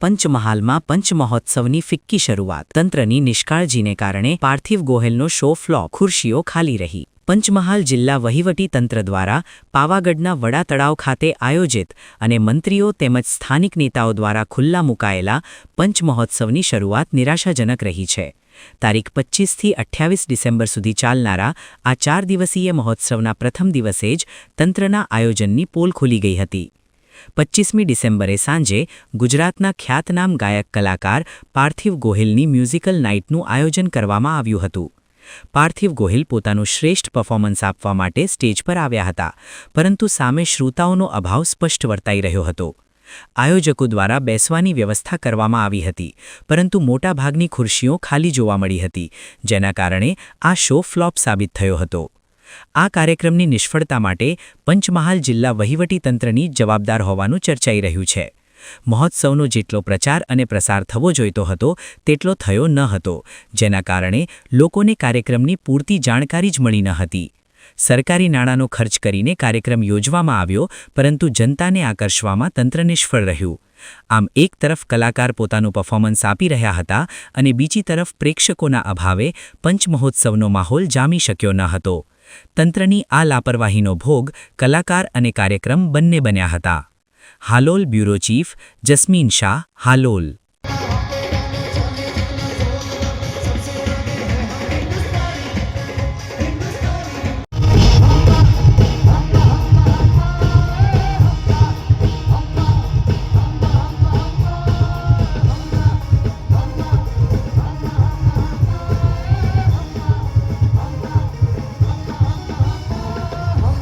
પંચમહાલમાં પંચમહોત્સવની FICCI શરૂઆત. તંત્રની નિષ્કાળજીને કારણે પાર્થિવ ગોહેલનો શો ફ્લો ખુરશીઓ ખાલી રહી. પંચમહાલ જિલ્લા વહીવટી તંત્ર દ્વારા પાવાગઢના વડા તળાવ ખાતે આયોજિત અને મંત્રીઓ તેમજ સ્થાનિક નેતાઓ દ્વારા ખુલ્લા મુકાયેલા પંચમહોત્સવની શરૂઆત નિરાશાજનક રહી છે. તારીખ પચ્ચીસથી અઠ્યાવીસ ડિસેમ્બર સુધી ચાલનારા આ ચાર દિવસીય મહોત્સવના પ્રથમ દિવસે જ તંત્રના આયોજનની પોલ ખુલી ગઈ હતી. પચ્ચીસમી ડિસેમ્બરે સાંજે ગુજરાતના ખ્યાતનામ ગાયક કલાકાર પાર્થિવ ગોહિલની મ્યુઝિકલ નાઇટનું આયોજન કરવામાં આવ્યું હતું. પાર્થિવ ગોહિલ પોતાનું શ્રેષ્ઠ પરફોર્મન્સ આપવા માટે સ્ટેજ પર આવ્યા હતા, પરંતુ સામે શ્રોતાઓનો અભાવ સ્પષ્ટ વર્તાઈ રહ્યો હતો. આયોજકો દ્વારા બેસવાની વ્યવસ્થા કરવામાં આવી હતી, પરંતુ મોટાભાગની ખુરશીઓ ખાલી જોવા મળી હતી, જેના કારણે આ શો ફ્લોપ સાબિત થયો હતો. આ કાર્યક્રમની નિષ્ફળતા માટે પંચમહાલ જિલ્લા વહીવટીતંત્રની જવાબદાર હોવાનું ચર્ચાઈ રહ્યું છે. મહોત્સવનો જેટલો પ્રચાર અને પ્રસાર થવો જોઈતો હતો, તેટલો થયો ન હતો, જેના કારણે લોકોને કાર્યક્રમની પૂરતી જાણકારી જ મળી ન હતી. સરકારી નાણાંનો ખર્ચ કરીને કાર્યક્રમ યોજવામાં આવ્યો, પરંતુ જનતાને આકર્ષવામાં તંત્ર નિષ્ફળ રહ્યું. આમ એક તરફ કલાકાર પોતાનું પરફોર્મન્સ આપી રહ્યા હતા અને બીજી તરફ પ્રેક્ષકોના અભાવે પંચમહોત્સવનો માહોલ જામી શક્યો ન હતો. તંત્રની આ લાપરવાહીનો ભોગ કલાકાર અને કાર્યક્રમ બંને બન્યા હતા. Halol bureau chief Jasmin Shah, Halol.